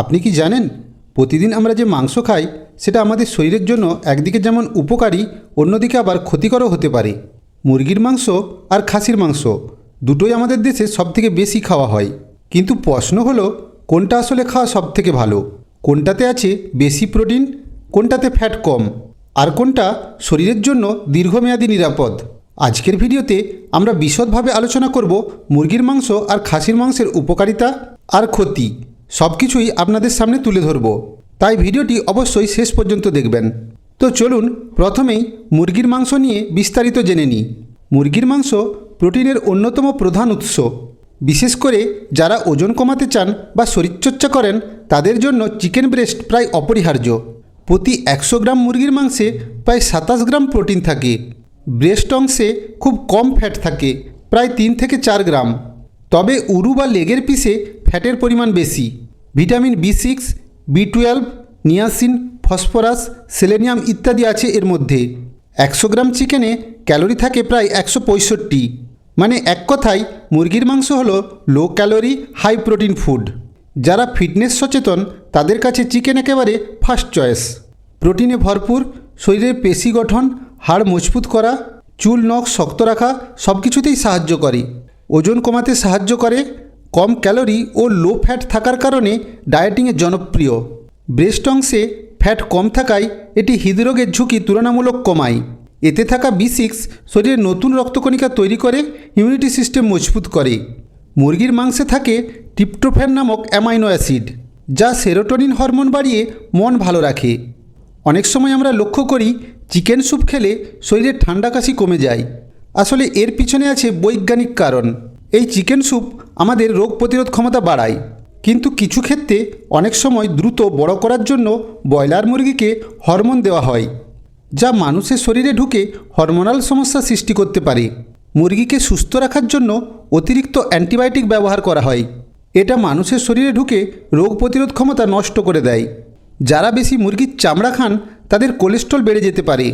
আপনি কি জানেন, প্রতিদিন আমরা যে মাংস খাই, সেটা আমাদের শরীরের জন্য একদিকে যেমন উপকারী, অন্যদিকে আবার ক্ষতিকরও হতে পারে। মুরগির মাংস আর খাসির মাংস দুটোই আমাদের দেশে সবথেকে বেশি খাওয়া হয়। কিন্তু প্রশ্ন হলো, কোনটা আসলে খাওয়া সবথেকে ভালো? কোনটাতে আছে বেশি প্রোটিন, কোনটাতে ফ্যাট কম? আর কোনটা শরীরের জন্য দীর্ঘমেয়াদী নিরাপদ? আজকের ভিডিওতে আমরা বিশদভাবে আলোচনা করব মুরগির মাংস আর খাসির মাংসের উপকারিতা আর ক্ষতি। সব কিছুই আপনাদের সামনে তুলে ধরব। তাই ভিডিওটি অবশ্যই শেষ পর্যন্ত দেখবেন। তো চলুন, প্রথমেই মুরগির মাংস নিয়ে বিস্তারিত জেনে নিই। মুরগির মাংস প্রোটিনের অন্যতম প্রধান উৎস। বিশেষ করে যারা ওজন কমাতে চান বা শরীরচর্চা করেন, তাদের জন্য চিকেন ব্রেস্ট প্রায় অপরিহার্য। প্রতি একশো গ্রাম মুরগির মাংসে প্রায় সাতাশ গ্রাম প্রোটিন থাকে। ব্রেস্ট অংশে খুব কম ফ্যাট থাকে, প্রায় তিন থেকে চার গ্রাম। তবে উরু বা লেগের পিসে ফ্যাটের পরিমাণ বেশি। Vitamin B six, B twelve, niacin, phosphorus, selenium ইত্যাদি আছে এর মধ্যে। একশো গ্রাম চিকেনে ক্যালোরি থাকে প্রায় একশো পঁয়ষট্টি। মানে এক কথায়, মুরগির মাংস হলো low calorie high protein food যারা ফিটনেস সচেতন, তাদের কাছে চিকেন একেবারে ফার্স্ট চয়েস প্রোটিনে ভরপুর, শরীরের পেশি গঠন, হাড় মজবুত করা, চুল, নখ শক্ত রাখা সব কিছুতেই সাহায্য করে। ওজন কমাতে সাহায্য করে কম ক্যালোরি ও লো ফ্যাট থাকার কারণে ডায়েটিংয়ে জনপ্রিয়। ব্রেস্ট অংশে ফ্যাট কম থাকায় এটি হৃদরোগের ঝুঁকি তুলনামূলক কমায়। এতে থাকা বি সিক্স শরীরে নতুন রক্তকণিকা তৈরি করে, ইমিউনিটি সিস্টেম মজবুত করে। মুরগির মাংসে থাকে টিপটোফ্যান নামক অ্যামাইনো অ্যাসিড, যা সেরোটোনিন হরমোন বাড়িয়ে মন ভালো রাখে। অনেক সময় আমরা লক্ষ্য করি, চিকেন স্যুপ খেলে শরীরে ঠান্ডা কাশি কমে যায়। আসলে এর পিছনে আছে বৈজ্ঞানিক কারণ। এই চিকেন স্যুপ আমাদের রোগ প্রতিরোধ ক্ষমতা বাড়ায়। কিন্তু কিছু ক্ষেত্রে অনেক সময় দ্রুত বড় করার জন্য ব্রয়লার মুরগিকে হরমোন দেওয়া হয়, যা মানুষের শরীরে ঢুকে হরমোনাল সমস্যা সৃষ্টি করতে পারে। মুরগিকে সুস্থ রাখার জন্য অতিরিক্ত অ্যান্টিবায়োটিক ব্যবহার করা হয়। এটা মানুষের শরীরে ঢুকে রোগ প্রতিরোধ ক্ষমতা নষ্ট করে দেয়। যারা বেশি মুরগির চামড়া খান, তাদের কোলেস্ট্রল বেড়ে যেতে পারে।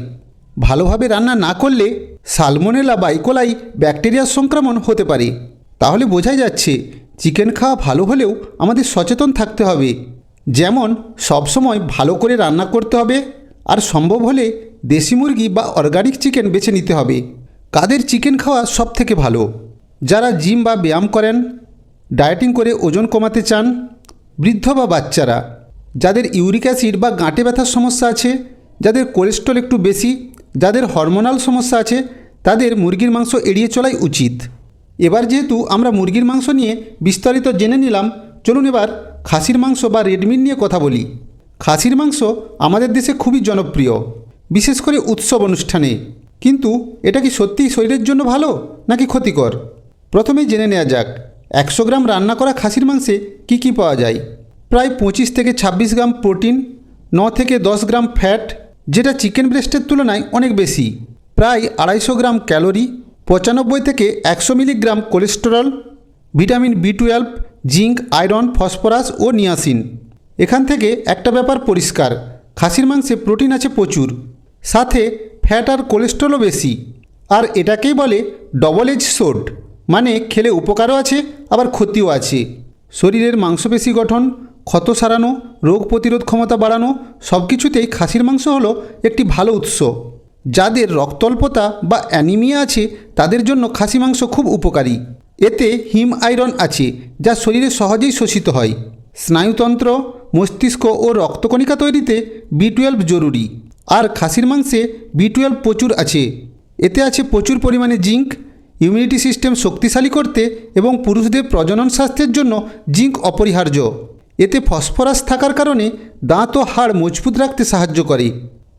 ভালোভাবে রান্না না করলে সালমোনেলা বাইকোলাই ব্যাকটেরিয়ার সংক্রমণ হতে পারে। তাহলে বোঝাই যাচ্ছে, চিকেন খাওয়া ভালো হলেও আমাদের সচেতন থাকতে হবে। যেমন, সবসময় ভালো করে রান্না করতে হবে, আর সম্ভব হলে দেশি মুরগি বা অর্গানিক চিকেন বেছে নিতে হবে। কাদের চিকেন খাওয়া সব থেকে ভালো? যারা জিম বা ব্যায়াম করেন, ডায়েটিং করে ওজন কমাতে চান, বৃদ্ধ বা বাচ্চারা, যাদের ইউরিক অ্যাসিড বা গাঁটে ব্যথার সমস্যা আছে, যাদের কোলেস্ট্রল একটু বেশি যাদের হরমোনাল সমস্যা আছে, তাদের মুরগির মাংস এড়িয়ে চলাই উচিত। এবার যেহেতু আমরা মুরগির মাংস নিয়ে বিস্তারিত জেনে নিলাম, চলুন এবার খাসির মাংস বা রেডমিট নিয়ে কথা বলি। খাসির মাংস আমাদের দেশে খুবই জনপ্রিয়, বিশেষ করে উৎসব অনুষ্ঠানে। কিন্তু এটা কি সত্যিই শরীরের জন্য ভালো, নাকি ক্ষতিকর? প্রথমেই জেনে নেওয়া যাক, একশো গ্রাম রান্না করা খাসির মাংসে কি কি পাওয়া যায়? প্রায় পঁচিশ থেকে ছাব্বিশ গ্রাম প্রোটিন, ন থেকে দশ গ্রাম ফ্যাট যেটা চিকেন ব্রেস্টের তুলনায় অনেক বেশি। প্রায় আড়াইশো গ্রাম ক্যালোরি, পঁচানব্বই থেকে একশো milligram cholesterol, vitamin B twelve, zinc, iron, phosphorus ও নিয়াসিন। এখান থেকে একটা ব্যাপার পরিষ্কার, খাসির মাংসে প্রোটিন আছে প্রচুর, সাথে ফ্যাট আর কোলেস্ট্রলও বেশি। আর এটাকেই বলে ডবল এজ সোড মানে খেলে উপকারও আছে, আবার ক্ষতিও আছে। শরীরের মাংসপেশি গঠন ক্ষত সারানো, রোগ প্রতিরোধ ক্ষমতা বাড়ানো সব কিছুতেই খাসির মাংস হলো একটি ভালো উৎস। যাদের রক্তল্পতা বা অ্যানিমিয়া আছে, তাদের জন্য খাসি মাংস খুব উপকারী। এতে হিম আয়রন আছে, যা শরীরে সহজেই শোষিত হয়। স্নায়ুতন্ত্র, মস্তিষ্ক ও রক্তকণিকা তৈরিতে বি টুয়েলভ জরুরি। আর খাসির মাংসে বি টুয়েলভ প্রচুর আছে। এতে আছে প্রচুর পরিমাণে জিঙ্ক, ইমিউনিটি সিস্টেম শক্তিশালী করতে এবং পুরুষদের প্রজনন স্বাস্থ্যের জন্য জিঙ্ক অপরিহার্য। এতে ফসফরাস থাকার কারণে দাঁত ও হাড় মজবুত রাখতে সাহায্য করে।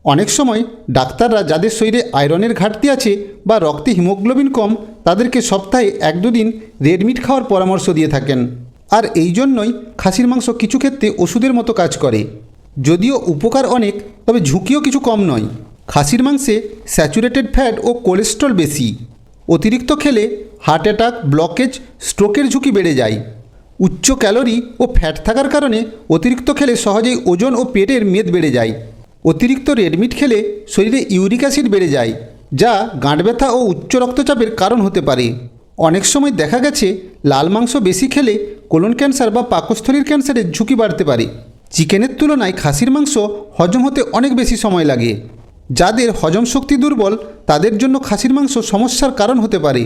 অনেক সময় ডাক্তাররা যাদের শরীরে আয়রনের ঘাটতি আছে বা রক্তে হিমোগ্লোবিন কম, তাদেরকে সপ্তাহে এক দুদিন রেডমিট খাওয়ার পরামর্শ দিয়ে থাকেন। আর এই জন্যই খাসির মাংস কিছু ক্ষেত্রে ওষুধের মতো কাজ করে। যদিও উপকার অনেক, তবে ঝুঁকিও কিছু কম নয়। খাসির মাংসে স্যাচুরেটেড ফ্যাট ও কোলেস্ট্রল বেশি। অতিরিক্ত খেলে হার্ট অ্যাটাক, ব্লকেজ, স্ট্রোকের ঝুঁকি বেড়ে যায়। উচ্চ ক্যালোরি ও ফ্যাট থাকার কারণে অতিরিক্ত খেলে সহজেই ওজন ও পেটের মেদ বেড়ে যায়। অতিরিক্ত রেডমিট খেলে শরীরে ইউরিক অ্যাসিড বেড়ে যায়, যা গাঁট ব্যথা ও উচ্চ রক্তচাপের কারণ হতে পারে। অনেক সময় দেখা গেছে লাল মাংস বেশি খেলে কোলন ক্যান্সার বা পাকস্থলীর ক্যান্সারের ঝুঁকি বাড়তে পারে। চিকেনের তুলনায় খাসির মাংস হজম হতে অনেক বেশি সময় লাগে। যাদের হজম শক্তি দুর্বল, তাদের জন্য খাসির মাংস সমস্যার কারণ হতে পারে।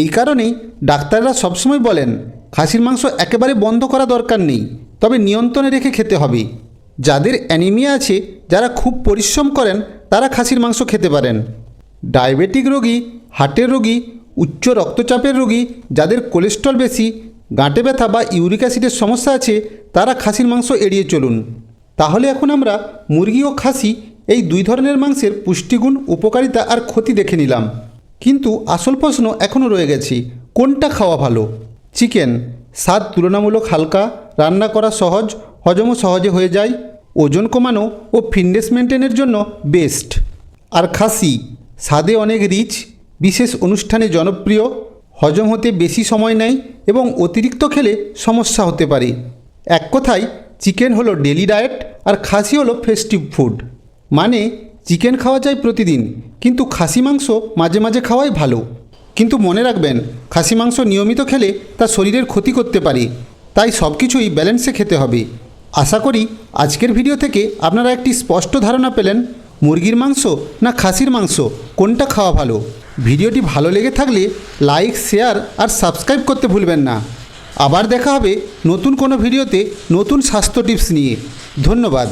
এই কারণেই ডাক্তাররা সবসময় বলেন খাসির মাংস একেবারে বন্ধ করা দরকার নেই, তবে নিয়ন্ত্রণে রেখে খেতে হবে। যাদের অ্যানিমিয়া আছে, যারা খুব পরিশ্রম করেন, তারা খাসির মাংস খেতে পারেন। ডায়াবেটিক রোগী, হার্টের রোগী, উচ্চ রক্তচাপের রোগী, যাদের কোলেস্ট্রল বেশি, গাঁটে ব্যথা বা ইউরিক অ্যাসিডের সমস্যা আছে, তারা খাসির মাংস এড়িয়ে চলুন। তাহলে এখন আমরা মুরগি ও খাসি এই দুই ধরনের মাংসের পুষ্টিগুণ, উপকারিতা আর ক্ষতি দেখে নিলাম। কিন্তু আসল প্রশ্ন এখনও রয়ে গেছে, কোনটা খাওয়া ভালো? চিকেন। স্বাদ তুলনামূলক হালকা, রান্না করা সহজ, হজমও সহজে হয়ে যায়, ওজন কমানো ও ফিটনেস মেনটেনের জন্য বেস্ট। আর খাসি, স্বাদে অনেক রিচ, বিশেষ অনুষ্ঠানে জনপ্রিয়, হজম হতে বেশি সময় নেয় এবং অতিরিক্ত খেলে সমস্যা হতে পারে। এক কথায়, চিকেন হলো ডেলি ডায়েট আর খাসি হলো ফেস্টিভ ফুড। মানে চিকেন খাওয়া যায় প্রতিদিন, কিন্তু খাসি মাংস মাঝে মাঝে খাওয়াই ভালো। কিন্তু মনে রাখবেন, খাসি মাংস নিয়মিত খেলে তা শরীরের ক্ষতি করতে পারে, তাই সব কিছুই ব্যালেন্সে খেতে হবে। আশা করি আজকের ভিডিও থেকে আপনারা একটি স্পষ্ট ধারণা পেলেন, মুরগির মাংস না খাসির মাংস কোনটা খাওয়া ভালো। ভিডিওটি ভালো লেগে থাকলে লাইক, শেয়ার আর সাবস্ক্রাইব করতে ভুলবেন না। আবার দেখা হবে নতুন কোনো ভিডিওতে নতুন স্বাস্থ্য টিপস নিয়ে। ধন্যবাদ।